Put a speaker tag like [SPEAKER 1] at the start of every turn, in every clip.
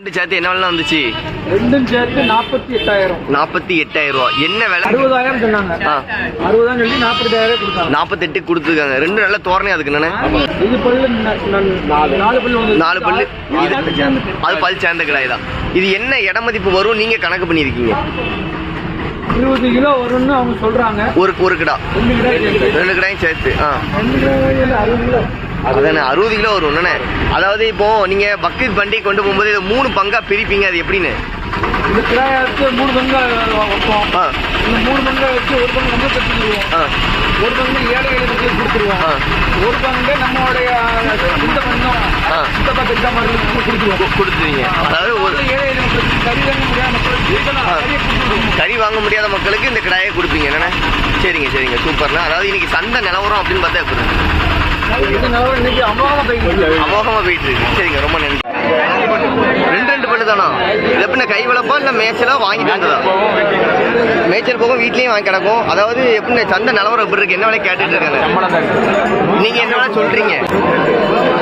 [SPEAKER 1] ரெண்டு சேர்த்து என்ன விலை வந்துச்சு?
[SPEAKER 2] ரெண்டும் சேர்த்து நாற்பத்தி எட்டாயிரம்.
[SPEAKER 1] நாற்பத்தி எட்டாயிரம் ரூபா. என்ன விலை?
[SPEAKER 2] அறுபதாயிரம் சொன்னாங்க. அறுபதாயிரம் சொல்லி நாற்பதாயிரம் கொடுத்தாங்க.
[SPEAKER 1] நாற்பத்தெட்டு கொடுத்துருக்காங்க. ரெண்டு நல்ல தோரணை அதுக்கு என்னண்ணே
[SPEAKER 2] இது பல்லு நாலு. பல்லு
[SPEAKER 1] நாலு பல்லு. இது அது பல் சேர்ந்த கிடாய் தான். இது என்ன இட மதிப்பு வரும்? நீங்க கணக்கு பண்ணியிருக்கீங்க.
[SPEAKER 2] இருபது கிலோ வரும்னு அவங்க சொல்றாங்க.
[SPEAKER 1] ஒரு ஒரு கிடா.
[SPEAKER 2] ரெண்டு
[SPEAKER 1] கிடாயும் சேர்த்து ஆ.
[SPEAKER 2] ரெண்டு கிலோ அறுபது கிலோ.
[SPEAKER 1] அதானே அறுபது கிலோ வரும் என்னண்ணே? அதாவது இப்போ நீங்க பக்ரீத் பண்டிகை கொண்டு போகும்போது இதை மூணு பங்கா பிரிப்பீங்க அது எப்படின்னு?
[SPEAKER 2] இந்த கிராயை வச்சு மூணு பங்கா வைப்போம். இந்த மூணு பங்கா வச்சு ஒரு பங்கு நம்ம கட்டிடுவோம்
[SPEAKER 1] ஆ.
[SPEAKER 2] ஒரு பங்கு ஏழை ஏழைகளுக்கு கொடுத்துருவோம்.
[SPEAKER 1] ஆ.
[SPEAKER 2] ஒரு பங்கு நம்மளுடைய இந்த பங்கம்
[SPEAKER 1] ஆ.
[SPEAKER 2] சித்தப்பா பெத்தா மாதிரி கொடுத்துருவோம்.
[SPEAKER 1] கு- கொடுத்துருவீங்க. அதாவது ஒரு
[SPEAKER 2] ஏழை கறி வாங்க முடியாத மக்களுக்கு
[SPEAKER 1] ஆ.
[SPEAKER 2] கறியை கொடுத்துருவோம்.
[SPEAKER 1] கறி வாங்க முடியாத மக்களுக்கு இந்த கிடாயை கொடுப்பீங்க என்னண்ணே? சரிங்க சரிங்க சூப்பர்ண்ணா. அதாவது இன்னைக்கு சந்தை நிலவரம் அப்படின்னு பார்த்தா எப்படி?
[SPEAKER 2] இன்னைக்கு அமோகமா
[SPEAKER 1] போயிட்டு இருக்கு. சரிங்க ரொம்ப நன்றி. ரெண்டு ரெண்டு பல்லு தானா? எப்படின்னா கை வளர்ப்பா இல்லை மேய்ச்சலா வாங்கிட்டு வந்ததா மேய்ச்சல் போக வீட்லயும் வாங்கி கிடக்கும். அதாவது எப்படின்னா சந்தை நிலவரம் எப்படி இருக்கு? என்ன விலை கேட்டுட்டு இருக்காங்க? நீங்க என்ன விலை சொல்றீங்க.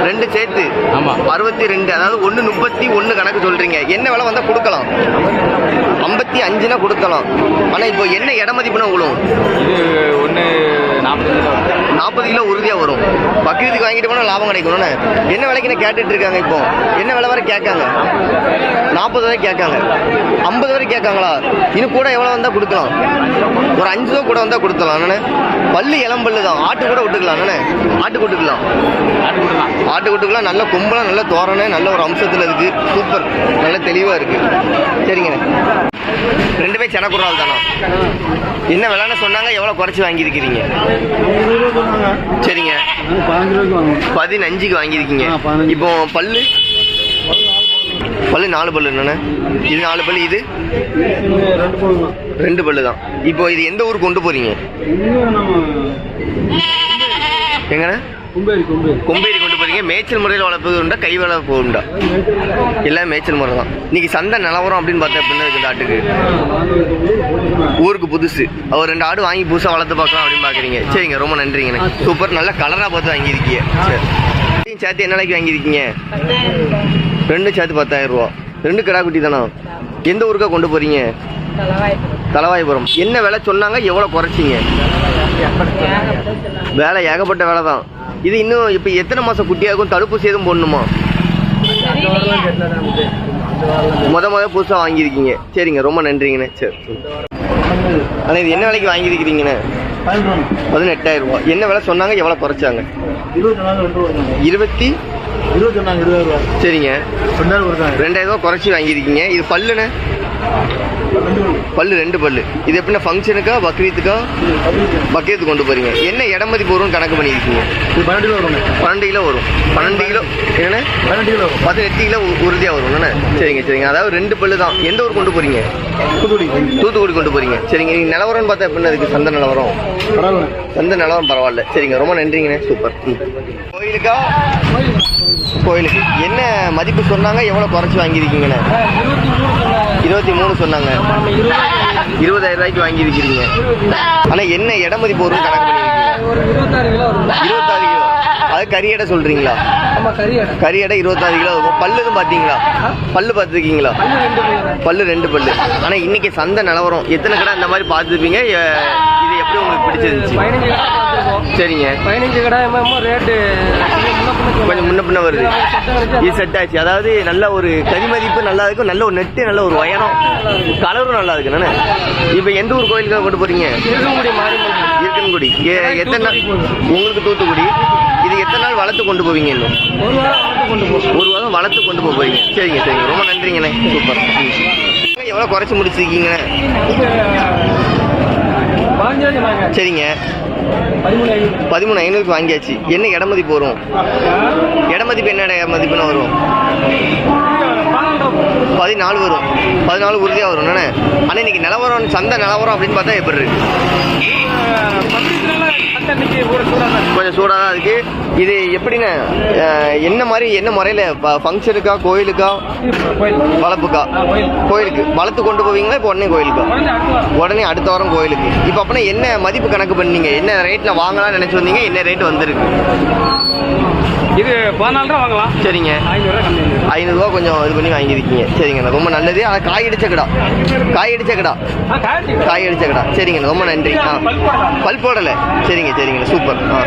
[SPEAKER 1] ரெண்டு சேர்த்து.
[SPEAKER 3] ஆமா.
[SPEAKER 1] அறுபத்தி ரெண்டு அதாவது ஒன்று முப்பத்தி ஒன்று கணக்கு சொல்றீங்க. என்ன விலை வந்தா கொடுக்கலாம்? ஐம்பத்தி அஞ்சுனா கொடுக்கலாம். ஆனா இப்போ என்ன இட மதிப்புனா
[SPEAKER 3] இது ஒன்று நாற்பது கிலோ.
[SPEAKER 1] உறுதியாக வரும். பக்ரீத்துக்கு வாங்கிட்டு போனால் லாபம் கிடைக்கணும்னு என்ன? விலைக்கு என்ன கேட்டுட்டு இருக்காங்க இப்போ? என்ன விலை வரை கேட்காங்க? நாற்பது வரை கேட்காங்க. ஐம்பது வரை கேட்காங்களா? இன்னும் கூட எவ்வளோ வந்தால் கொடுக்கலாம். ஒரு அஞ்சு ரூபா கூட வந்தால் கொடுக்கலாம் அண்ணே பல்லு இளம்பல்லு தான். ஆட்டு கூட விட்டுக்கலாம். அண்ணே ஆட்டு விட்டுக்கலாம்
[SPEAKER 3] ஆட்டு
[SPEAKER 1] குட்டுக்கெல்லாம் நல்ல கும்பலாக நல்ல தோரணை நல்ல ஒரு அம்சத்தில் இருக்கு. சூப்பர். நல்ல தெளிவாக இருக்கு. சரிங்கண்ணே. ரெண்டுமே செனக்குறால் தானா? என்ன விலைன்னு சொன்னாங்க எவ்வளோ குறைச்சி வாங்கியிருக்கிறீங்க? சரிங்க. பதினஞ்சுக்கு வாங்கியிருக்கீங்க. இப்போ பல்லு? பல்லு நாலு பல்லு என்னண்ணே? இது நாலு பல்லு இது?
[SPEAKER 2] ரெண்டு
[SPEAKER 1] பல்லு தான். இப்போ இது எந்த ஊருக்கு கொண்டு போறீங்க? எங்கண்ணே?
[SPEAKER 2] கும்பேரி. கும்பேரி
[SPEAKER 1] கொம்பேரி மேய்ச்சல் முறையில் வளர்ப்பது உண்டா கை வளர்ப்பு உண்டா? எல்லாம் மேய்ச்சல் முறை தான். இன்னைக்கு சந்தை நிலவரம் அப்படின்னு பார்த்தா எப்படின்னா இருக்குது ஆட்டுக்கு. ஊருக்கு புதுசு. அவர் ரெண்டு ஆடு வாங்கி புதுசாக வளர்த்து பார்க்கலாம் அப்படின்னு பார்க்குறீங்க. சரிங்க ரொம்ப நன்றிங்கண்ணே சூப்பர் நல்ல கலராக பார்த்து வாங்கியிருக்கீங்க. சரி. சேர்த்து என்ன விலைக்கு வாங்கியிருக்கீங்க? ரெண்டு சேர்த்து பத்தாயிரம் ரூபா. ரெண்டு கிடா குட்டி தானா? எந்த ஊருக்கா கொண்டு போறீங்க? தலவாய்புரம். என்ன விலை சொன்னாங்க? எவ்வளோ குறைச்சிங்க? வேலை ஏகப்பட்ட வேலை தான். இது இன்னும் இப்போ எத்தனை மாதம் குட்டியாகும் தடுப்பூசி எதுவும் போடணுமா? முத முத புதுசாக வாங்கியிருக்கீங்க. சரிங்க ரொம்ப நன்றிங்கண்ணே. சரி. ஆனால் இது என்ன விலைக்கு வாங்கியிருக்கிறீங்கண்ணே? பதினெட்டாயிரம் ரூபா. என்ன விலை சொன்னாங்க? எவ்வளோ குறைச்சாங்க?
[SPEAKER 2] இருபத்தி?
[SPEAKER 1] சரிங்க.
[SPEAKER 2] ரெண்டாயிரம் கொடுத்தாங்க
[SPEAKER 1] ரெண்டாயிரம் ரூபா குறைச்சி வாங்கியிருக்கீங்க. இது பல்லுண்ணே? பல்லு ரெண்டு பல்லு. இது எப்படின்னா ஃபங்க்ஷனுக்கா பக்ரீத்துக்கா பக்ரீத்துக்கு கொண்டு போறீங்க. என்ன இடமதி போகிறோம்னு கணக்கு பண்ணியிருக்கீங்க?
[SPEAKER 2] பன்னெண்டு கிலோ வருங்க.
[SPEAKER 1] பன்னெண்டு கிலோ வரும். பன்னெண்டு கிலோ என்னண்ணே?
[SPEAKER 2] பன்னெண்டு கிலோ வரும்.
[SPEAKER 1] பதினெட்டு கிலோ உ- உறுதியா வரும் சரிங்க சரிங்க. அதாவது ரெண்டு பல்லு தான். எந்த ஊர் கொண்டு போறீங்க?
[SPEAKER 2] தூத்துக்குடி.
[SPEAKER 1] தூத்துக்குடி கொண்டு போறீங்க. சரிங்க நீங்க நிலவரம்னு பார்த்தா எப்படின்னா அதுக்கு சந்தை நிலவரம்?
[SPEAKER 2] பரவாயில்ல.
[SPEAKER 1] சந்தை நிலவரம் பரவாயில்ல. சரிங்க ரொம்ப நன்றிங்கண்ணே. சூப்பர். கோயிலுக்கா? கோயிலுக்கு. என்ன மதிப்பு சொன்னாங்க? எவ்வளோ குறைச்சி வாங்கியிருக்கீங்கண்ணே?
[SPEAKER 2] இருபத்தி மூணு சொன்னாங்க.
[SPEAKER 1] இருபதாயிரம் ரூபாய்க்கு வாங்கியிருக்கிறீங்க. ஆனால் என்ன இட மதிப்பு வரும்னு கணக்கு பண்ணியிருக்கீங்க?
[SPEAKER 2] ஒரு இருபத்தாறு கிலோ வரும்
[SPEAKER 1] இருபத்தாறு கிலோ அது கறி எடை சொல்றீங்களா? எடை. இருபத்தாறு கிலோ. இருக்கும் பல்லு எதுவும் பார்த்தீங்களா பல்லு பார்த்துருக்கீங்களா?
[SPEAKER 2] பல்லு ரெண்டு
[SPEAKER 1] பல்லு. ஆனால் இன்னைக்கு சந்தை நிலவரம். எத்தனை கடை இந்த மாதிரி பார்த்துருப்பீங்க? இது எப்படி உங்களுக்கு பிடிச்சிருந்துச்சு? சரிங்க.
[SPEAKER 2] பதினஞ்சு கடை ரேட்டு
[SPEAKER 1] கொஞ்சம் முன்ன பின்ன வருது. இது செட் ஆச்சு. அதாவது நல்ல ஒரு கறி மதிப்பு நல்லா இருக்கும். நல்ல ஒரு நெட்டு நல்ல ஒரு உயரம். கலரும் நல்லா இருக்கு. நானே இப்போ எந்த ஊர் கோயிலுக்கு கொண்டு போறீங்க? இருக்கன்குடி. எத்தனை உங்களுக்கு தூத்துக்குடி? இது எத்தனை நாள் வளர்த்து கொண்டு போவீங்க இன்னும்?
[SPEAKER 2] ஒரு வாரம் வளர்த்து கொண்டு
[SPEAKER 1] போறீங்க. சரிங்க சரிங்க. ரொம்ப நன்றிங்கண்ணே. சூப்பர். எவ்வளோ குறைச்சி முடிச்சிருக்கீங்கண்ணே? சரிங்க.
[SPEAKER 2] பதிமூணு ஐநூறு.
[SPEAKER 1] பதிமூணு ஐநூறுக்கு வாங்கியாச்சு. என்ன இட மதிப்பு வரும்? இட மதிப்பு என்ன மதிப்புன்னு வரும்? பதினாலு வரும். பதினாலு உறுதியாக வரும் என்னண்ணே ஆனால் இன்னைக்கு நிலவரம் சந்தை நிலவரம் அப்படின்னு பார்த்தா எப்படி இருக்கு? கொஞ்சம் சூடாக தான் இருக்கு. இது எப்படிண்ணே அஹ், என்ன மாதிரி என்ன முறையில் ஃபங்க்ஷனுக்கா கோயிலுக்கா?
[SPEAKER 2] கோயில்.
[SPEAKER 1] வளர்ப்புக்கா கோயிலுக்கு. வளர்த்து கொண்டு போவீங்களா இப்போ உடனே கோயிலுக்கா?
[SPEAKER 2] உடனே அடுத்து வரோம்.
[SPEAKER 1] உடனே அடுத்த வாரம் கோயிலுக்கு. இப்போ அப்படின்னா என்ன மதிப்பு கணக்கு பண்ணீங்க? என்ன ரேட்டில் வாங்கலாம்னு நினச்சி வந்தீங்க? என்ன ரேட் வந்திருக்கு?
[SPEAKER 2] இது பதினாலு ரூபா வாங்கலாம்.
[SPEAKER 1] சரிங்க.
[SPEAKER 2] ஐநூறுரூவா கம்மி
[SPEAKER 1] ஐநூறுரூவா கொஞ்சம் இது பண்ணி வாங்கியிருக்கீங்க. சரிங்கண்ணா ரொம்ப நல்லது. ஆனால் காய் அடிச்ச கடா. காய் அடிச்ச கடா. காய் அடிச்ச கடா. சரிங்கண்ணா ரொம்ப நன்றி. ஆ.
[SPEAKER 2] பல்
[SPEAKER 1] போடலை. சரிங்க சரிங்கண்ணா சூப்பர். ஆ.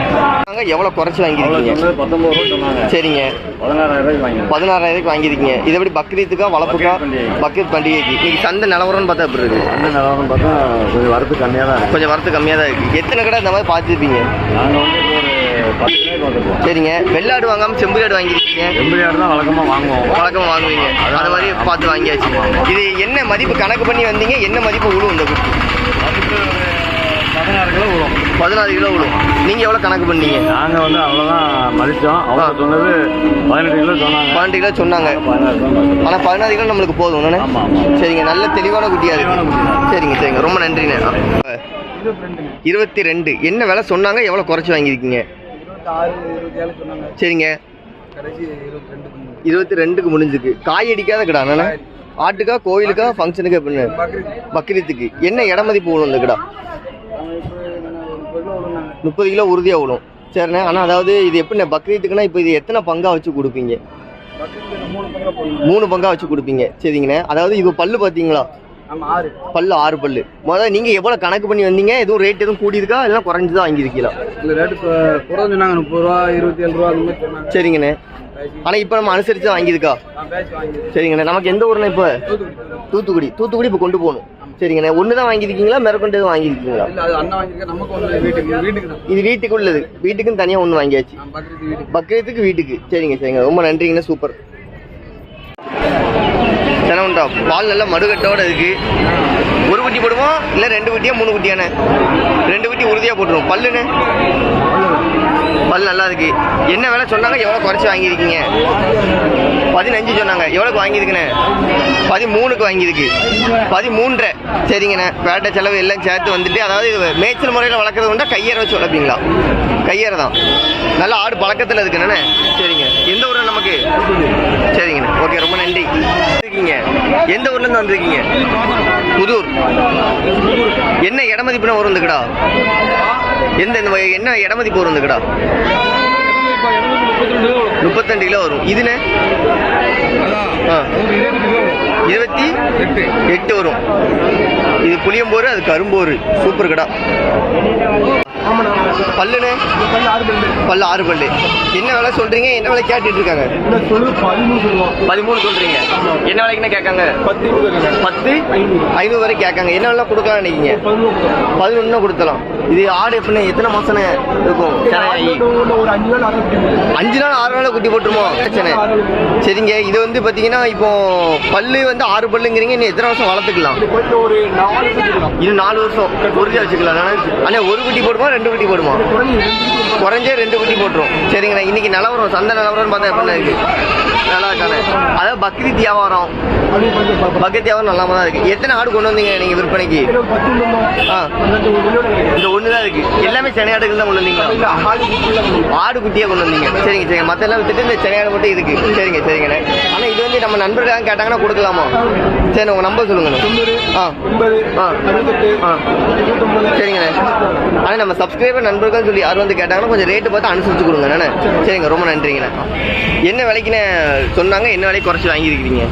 [SPEAKER 1] நாங்கள் எவ்வளோ குறைச்சி வாங்கியிருக்கீங்க?
[SPEAKER 3] பத்தொம்பது ரூபா சொன்னாங்க.
[SPEAKER 1] சரிங்க.
[SPEAKER 3] பதினாறாயிரம் ரூபாய்க்கு வாங்கி
[SPEAKER 1] பதினாறாயிரத்துக்கு வாங்கியிருக்கீங்க. இது எப்படி பக்ரீத்துக்கா வளர்ப்புக்கா?
[SPEAKER 3] பக்ரீத் பண்டிகை.
[SPEAKER 1] பக்ரீத் பண்டிகைக்கு. இன்னைக்கு சந்தை நிலவரம்னு பார்த்தா எப்படி இருக்கு?
[SPEAKER 3] அந்த நிலவரம் பார்த்தா கொஞ்சம் வரத்து கம்மியாக தான் இருக்கு.
[SPEAKER 1] கொஞ்சம் வரத்து கம்மியாக தான் இருக்குது எத்தனை கடை இந்த மாதிரி பார்த்துருப்பீங்க?
[SPEAKER 3] நாங்கள் வந்து
[SPEAKER 1] சரிங்க. வெள்ளாடு வாங்காமல் செம்பு ஆடு வாங்கியிருக்கீங்க.
[SPEAKER 3] எம்பளியாடு தான் வழக்கமாக வாங்குவோம்.
[SPEAKER 1] வழக்கமாக வாங்குவீங்க. அது மாதிரி பார்த்து வாங்கியாச்சு. இது என்ன மதிப்பு கணக்கு பண்ணி வந்தீங்க? என்ன மதிப்பு விழும் இந்த குட்டி?
[SPEAKER 3] பதினாறு கிலோ வரும்
[SPEAKER 1] பதினாறு கிலோ விழும் நீங்கள் எவ்வளோ கணக்கு பண்ணீங்க?
[SPEAKER 3] நாங்கள் வந்து அவ்வளோதான் மதித்தோம் அவங்க. சொன்னது பதினெட்டு கிலோ சொன்னாங்க.
[SPEAKER 1] பன்னெண்டு கிலோ சொன்னாங்க. ஆனால் பதினாறு கிலோ நம்மளுக்கு போதும்.
[SPEAKER 3] ஆமாம்
[SPEAKER 1] சரிங்க. நல்ல தெளிவான
[SPEAKER 3] தெளிவான
[SPEAKER 1] இருக்கு. சரிங்க சரிங்க. ரொம்ப நன்றிண்ணே.
[SPEAKER 2] இருபத்தி
[SPEAKER 1] ரெண்டு. என்ன விலை சொன்னாங்க? எவ்வளோ குறைச்சி வாங்கியிருக்கீங்க?
[SPEAKER 2] ஆறு இருபத்தி ஏழு சொன்னாங்க.
[SPEAKER 1] சரிங்க.
[SPEAKER 2] கடைசி இருபத்தி ரெண்டு
[SPEAKER 1] இருபத்தி ரெண்டுக்கு முடிஞ்சுக்கு காய் அடிக்காத கடா அண்ணா. ஆட்டுக்கா கோயிலுக்கா ஃபங்க்ஷனுக்கு எப்படின்னு
[SPEAKER 2] பக்ரீத்
[SPEAKER 1] பக்ரீத்துக்கு. என்ன இட மதிப்பு விழும் இந்த கடா? முப்பது கிலோ உறுதியாக விழும் சரிண்ணே. ஆனால் அதாவது இது எப்படிண்ணே பக்ரீத்துக்குன்னா இப்போ இது எத்தனை பங்கா வச்சு கொடுப்பீங்க?
[SPEAKER 2] மூணு பக்கம் போடணும்
[SPEAKER 1] மூணு பங்கா வச்சு கொடுப்பீங்க. சரிங்கண்ணே. அதாவது இப்போ பல்லு பார்த்தீங்களா?
[SPEAKER 2] ஆறு.
[SPEAKER 1] பல்லு ஆறு பல்லு. முதல்ல நீங்கள் எவ்வளோ கணக்கு பண்ணி வந்தீங்க? எதுவும் ரேட் எதுவும் கூடியிருக்கா இல்லை குறைஞ்சு தான் வாங்கியிருக்கீங்களா?
[SPEAKER 2] இந்த ரேட்டு சொன்னாங்க முப்பது ரூபா இருபத்தி ஏழு ரூபா அந்த மாதிரி சொன்னாங்க.
[SPEAKER 1] சரிங்கண்ணே. ஆனால் இப்போ நம்ம அனுசரித்து வாங்கியிருக்கா? சரிங்கண்ணே. நமக்கு எந்த ஊருண்ணே இப்போ?
[SPEAKER 2] தூத்துக்குடி.
[SPEAKER 1] தூத்துக்குடி. இப்போ கொண்டு போகணும். சரிங்கண்ணே. ஒன்று தான் வாங்கியிருக்கீங்களா? மேற்கொண்டு எதுவும் வாங்கியிருக்கீங்களா?
[SPEAKER 2] இல்லை
[SPEAKER 1] இது வீட்டுக்கு. உள்ளது வீட்டுக்குன்னு தனியாக ஒன்று வாங்கியாச்சு. பக்ரீத்துக்கு வீட்டுக்கு. சரிங்க சரிங்க. ரொம்ப நன்றிங்கண்ணே. சூப்பர். செனவுண்டா பால் நல்லா மடுகட்டோட இருக்கு. ஒரு குட்டி போடுவோம் இல்லை ரெண்டு குட்டியா மூணு குட்டியாண்ணே ரெண்டு குட்டி உறுதியாக போட்டுருவோம். பல்லுன்னு? பல் நல்லா இருக்கு. என்ன விலை சொன்னாங்க? எவ்வளோ குறைச்சி வாங்கியிருக்கீங்க? பதினஞ்சு சொன்னாங்க. எவ்வளோக்கு வாங்கியிருக்குண்ணே பதிமூணுக்கு வாங்கியிருக்கு. பதிமூன்றரை. சரிங்கண்ணே. வேட்டை செலவு எல்லாம் சேர்த்து வந்துட்டு அதாவது இது மேய்ச்சல் முறையில் வளர்க்குறது உண்டா? கையேற வச்சு வளர்ப்பீங்களா? கையேற தான். நல்லா ஆடு பழக்கத்தில் இருக்குண்ணே சரிங்க. எந்த ஊரில் நமக்கு? சரிங்கண்ணே. ஓகே ரொம்ப நன்றி. எந்த எந்த ஊர்லேருந்து வந்திருக்கீங்க? புதூர். என்ன இடமதிப்புனா வரும் இந்த கடா எந்த என்ன இடமதிப்பு வரும் இந்த கடா முப்பத்தெண்டு கிலோ வரும். இதுண்ணே இருபத்தி
[SPEAKER 2] எட்டு
[SPEAKER 1] எட்டு வரும். இது புளியம்போரு அது கரும்போரு. சூப்பர் கடா. பல்லுண்ணே?
[SPEAKER 2] பல்லு ஆறு பல்லு.
[SPEAKER 1] என்ன விலை சொல்றீங்க? என்ன விலை கேட்டுட்டு இருக்காங்க
[SPEAKER 2] பதிமூணு
[SPEAKER 1] சொல்றீங்க. என்ன விலைக்குன்னு கேட்காங்க?
[SPEAKER 2] பத்து ஐநூறு.
[SPEAKER 1] வரை கேட்காங்க. என்ன விலை கொடுக்கலாம் நினைக்கிங்க
[SPEAKER 2] பதினொன்று.
[SPEAKER 1] கொடுத்தலாம் இது ஆடு எப்படின்னு எத்தனை மாசம் இருக்கும்?
[SPEAKER 2] அஞ்சு நாள்
[SPEAKER 1] ஆறு நாள் குட்டி போட்டுருமோ? பிரச்சனை. சரிங்க இது வந்து பார்த்தீங்கன்னா இப்போ பல்லு வந்து ஆறு பல்லுங்கிறீங்க இன்னும் எத்தனை வருஷம் வளர்த்துக்கலாம்? இன்னும் நாலு வருஷம் உறுதியாக வச்சுக்கலாம் ஆனால் ஒரு குட்டி போடுமா ரெண்டு குட்டி போடுமா?
[SPEAKER 2] குறைஞ்சி ரெண்டு குட்டி
[SPEAKER 1] போட்டுரும். சரிங்கண்ணா இன்னைக்கு நிலவரம் சந்தை நிலவரம்னு பார்த்தா எப்படி இருக்கு? நல்லா இருக்கானே அதாவது பக்ரீத் வியாபாரம். பக்ரீத் வியாபாரம் நல்லாம தான் இருக்கு. எத்தனை ஆடு கொண்டு வந்தீங்க நீங்க விற்பனைக்கு? ஆ
[SPEAKER 2] ரெண்டு ஒரு கிலோ கிடைக்கும்
[SPEAKER 1] இந்த ஒன்று தான் இருக்கு. எல்லாமே சென்னையாடுகள் தான் கொண்டு வந்தீங்களா?
[SPEAKER 2] ஆடு குட்டியில் கிடைக்கும்
[SPEAKER 1] ஆடு குட்டியா கொண்டு வந்தீங்க. சரிங்க சரிங்க. மற்ற எல்லாம் வித்துட்டு இந்த சென்னையாடு மட்டும் இருக்கு. சரிங்க சரிங்கண்ணே ஆனா இது வந்து நம்ம நண்பர்களாக கேட்டாங்கன்னா கொடுக்கலாமா? சரி உங்க நம்பர் சொல்லுங்கண்ணே ஆ. ஆ. ஆ. சரிங்கண்ணே. ஆனால் நம்ம சப்ஸ்கிரைபர் நண்பர்கள் சொல்லி யார் வந்து கேட்டாங்கன்னா கொஞ்சம் ரேட்டு பார்த்து அனுசரிச்சு கொடுங்க. அண்ணே சரிங்க ரொம்ப நன்றிங்கண்ணே. என்ன விலைக்குண்ணே சொன்னாங்க? என்ன விலைக்கு குறைச்சி வாங்கியிருக்கிறீங்க?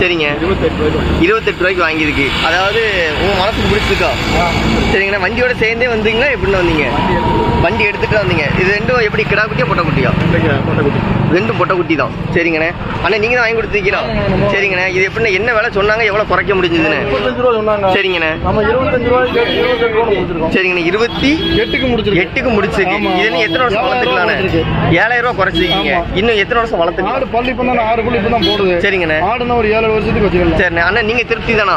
[SPEAKER 1] சரிங்க.
[SPEAKER 2] இருபத்தெட்டு ரூபாய்
[SPEAKER 1] இருபத்தெட்டு ரூபாய்க்கு வாங்கியிருக்கு. அதாவது உங்க மனசுக்கு பிடிச்சிருக்கா? சரிங்கண்ணா வண்டியோட சேர்ந்தே வந்தீங்களா எப்படின்னு வந்தீங்க? வண்டி எடுத்துட்டு வந்தீங்க. இது ரெண்டும் எப்படி கிடா குட்டியா பொட்டை குட்டியா? ரெண்டும் பொட்டை குட்டி தான். சரிங்கண்ணே. அண்ணா நீங்க தான் வாங்கி கொடுத்துருக்கீங்களா சரிங்கண்ணே. இது எப்படின்னா என்ன விலை சொன்னாங்க எவ்வளவு குறைக்க முடிஞ்சதுன்னு?
[SPEAKER 2] ரூபா
[SPEAKER 1] சரிங்கண்ணே.
[SPEAKER 2] ரூபா
[SPEAKER 1] சரிங்கண்ணே. இருபத்தி
[SPEAKER 2] எட்டுக்கு முடிச்சிருக்கோம்
[SPEAKER 1] எட்டுக்கு முடிச்சிருக்கு. இது இன்னும் எத்தனை வருஷம் வளர்த்துக்கலாண்ணே. ஏழாயிரம் ரூபாய் குறைச்சிருக்கீங்க. இன்னும் எத்தனை வருஷம் வளர்த்துக்கலாம்
[SPEAKER 2] பள்ளி தான் ஆறு பள்ளி இப்போ தான் போடுது.
[SPEAKER 1] சரிங்கண்ணே.
[SPEAKER 2] ஆடுனா ஒரு ஏழு வருஷத்துக்கு வச்சுக்கலாம்.
[SPEAKER 1] சரிண்ணே. அண்ணா நீங்க திருப்தி தானா?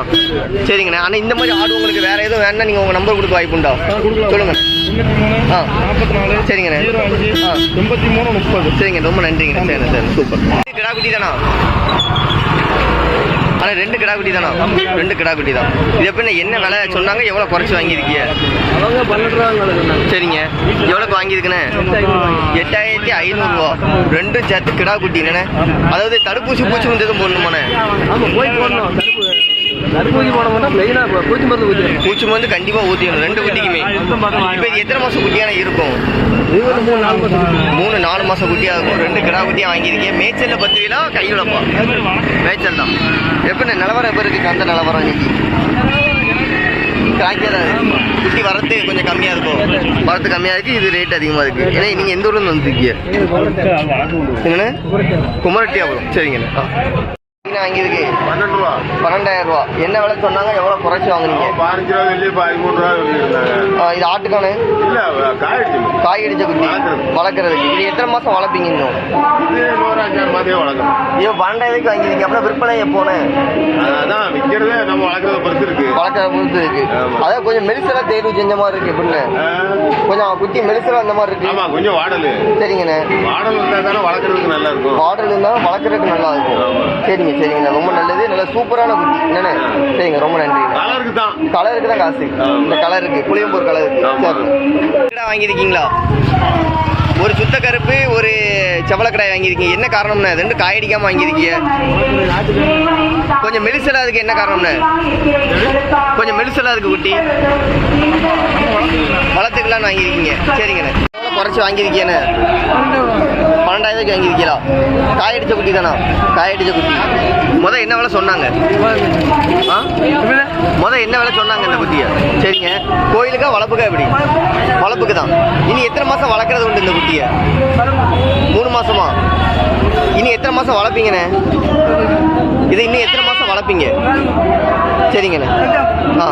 [SPEAKER 1] சரிங்கண்ணே. அண்ணா இந்த மாதிரி ஆடு உங்களுக்கு வேற எதுவும் வேணா நீங்க உங்க நம்பர் கொடுக்க வாய்ப்புண்டா
[SPEAKER 2] கொடுக்கலாம்.
[SPEAKER 1] சொல்லுங்க
[SPEAKER 2] தொண்ணூற்றி மூணு
[SPEAKER 1] ஆ.
[SPEAKER 2] நாற்பத்தி நாலு
[SPEAKER 1] சரிங்கண்ணே. ஆ.
[SPEAKER 2] எண்பத்தி மூணு முப்பது.
[SPEAKER 1] சரிங்க ரொம்ப நன்றிங்கண்ணே சரிண்ணே சரி சூப்பர். கிடா குட்டி தானா? ஆனால் ரெண்டு கிடா குட்டி தானா? ரெண்டு கிடா குட்டி தான். இது எப்படின்னா என்ன விலை சொன்னாங்க? எவ்வளோ குறைச்சி வாங்கியிருக்கீங்க?
[SPEAKER 2] அவங்க பன்னெண்டு
[SPEAKER 1] சரிங்க. எவ்வளோக்கு வாங்கியிருக்குண்ணே? எட்டாயிரத்தி ஐநூறுரூவா ரெண்டும் சேர்த்து கிடா அதாவது தடுப்பூசி பூச்சி வந்து எதுவும் போடணுமாண்ணே
[SPEAKER 2] போய் போடணும். தடுப்பூசி மாட்டோம் மெயினாக பூச்சி மருந்து ஊற்றிடணும்
[SPEAKER 1] பூச்சி வந்து கண்டிப்பாக ஊற்றிடணும் ரெண்டு குட்டிக்குமே. இப்போ இது எத்தனை மாதம் குட்டியான இருக்கும்?
[SPEAKER 2] மூணு நாலு மாதம்
[SPEAKER 1] மூணு நாலு மாதம் குட்டியாக இருக்கும். ரெண்டு கிடா குட்டியாக வாங்கியிருக்கீங்க. மேய்ச்சலில் பத்து வீலா கைவிடப்பா மேய்ச்சல் தான். எப்படிண்ணே நிலவரம் எப்போ இருக்குது அந்த நிலவரம் இன்னைக்கு? இருக்கு. குட்டி வரத்து கொஞ்சம் கம்மியாக இருக்கும். வரத்து கம்மியாக இருக்குது இது ரேட் அதிகமாக இருக்குது ஏன்னா நீங்கள் எந்த ஊர்லேருந்து வந்துருக்கீங்க? என்னண்ணே? குமரட்டியாபுரம். சரிங்கண்ணே. வாங்கியிருக்கு?
[SPEAKER 4] பன்னெண்டு ரூபா.
[SPEAKER 1] பன்னெண்டாயிரம் ரூபா. என்ன விலை சொன்னாங்க? எவ்வளோ குறைச்சி வாங்குனீங்க?
[SPEAKER 4] பதினஞ்சு ரூபா வெளியே பதிமூணு ரூபா சொல்லியிருந்தாங்க
[SPEAKER 1] ஆ, இது ஆட்டுக்கானு?
[SPEAKER 4] இல்ல
[SPEAKER 1] காய் அடிச்ச குட்டி
[SPEAKER 4] வளர்க்கறது.
[SPEAKER 1] வளர்க்குறதுக்கு. இது எத்தனை மாதம் வளர்ப்பீங்க இன்னும்?
[SPEAKER 4] இது ஒரு அஞ்சாறு மாதம் வளர்க்கணும்.
[SPEAKER 1] ஐயோ பன்னெண்டாயிரத்துக்கு வாங்கியிருக்கீங்க. அப்புறம் விற்பனை எப்போனே
[SPEAKER 4] அதான் விற்கிறதே நம்ம வளர்க்கறத பொறுத்து இருக்கு.
[SPEAKER 1] வளர்க்குற பொறுத்து இருக்கு. அதான் கொஞ்சம் மெலிசலாக தேர்வு செஞ்ச மாதிரி இருக்கு எப்படின்னு கொஞ்சம் குட்டி மெலிசலாக அந்த மாதிரி இருக்கு.
[SPEAKER 4] ஆமா கொஞ்சம் வாடல்.
[SPEAKER 1] சரிங்கண்ணே.
[SPEAKER 4] வாடல் இருந்தா தானே வளர்க்கறதுக்கு நல்லா இருக்கும்.
[SPEAKER 1] ஆர்டர் இருந்தாலும் வளர்க்குறதுக்கு நல்லா இருக்கும்.
[SPEAKER 4] சரிங்க.
[SPEAKER 1] சரிங்கண்ணா ரொம்ப நல்லது. நல்ல சூப்பரான குட்டி. என்னண்ணே? சரிங்க ரொம்ப நன்றிங்க.
[SPEAKER 4] கலருக்கு தான்
[SPEAKER 1] கலருக்கு தான் காசு. இந்த கலருக்கு புளியம்பூர் கலருக்கு
[SPEAKER 4] ஆமா.
[SPEAKER 1] சரி. வாங்கியிருக்கீங்களா? ஒரு சுத்த கருப்பு ஒரு செவலக்கடாய் வாங்கியிருக்கீங்க. என்ன காரணம்ண்ணே? ரெண்டு காயடிக்காம வாங்கியிருக்கீங்க. கொஞ்சம் மெலிசலா அதுக்கு என்ன காரணம்ண்ணே? கொஞ்சம் மெலிசலா அதுக்கு குட்டி. வளர்த்துக்கலான்னு வாங்கியிருக்கீங்க. சரிங்கண்ணே. குறைச்சி வாங்கியிருக்கேன்னு பன்னெண்டாயிரத்துக்கு வாங்கியிருக்கீங்களா? காயடிச்ச குட்டி தானா? காயடிச்ச குட்டி. முத என்ன வேலை சொன்னாங்க? ஆ? முத என்ன வேலை சொன்னாங்க இந்த குட்டியை? சரிங்க. கோயிலுக்கா வளர்ப்புக்கா எப்படி? வளர்ப்புக்கு தான். இனி எத்தனை மாதம் வளர்க்குறது உண்டு இந்த குட்டியை? மூணு மாதமா இனி எத்தனை மாதம் வளர்ப்பீங்கண்ணே? இதை இன்னும் எத்தனை மாதம் வளர்ப்பீங்க? சரிங்கண்ணே. ஆ.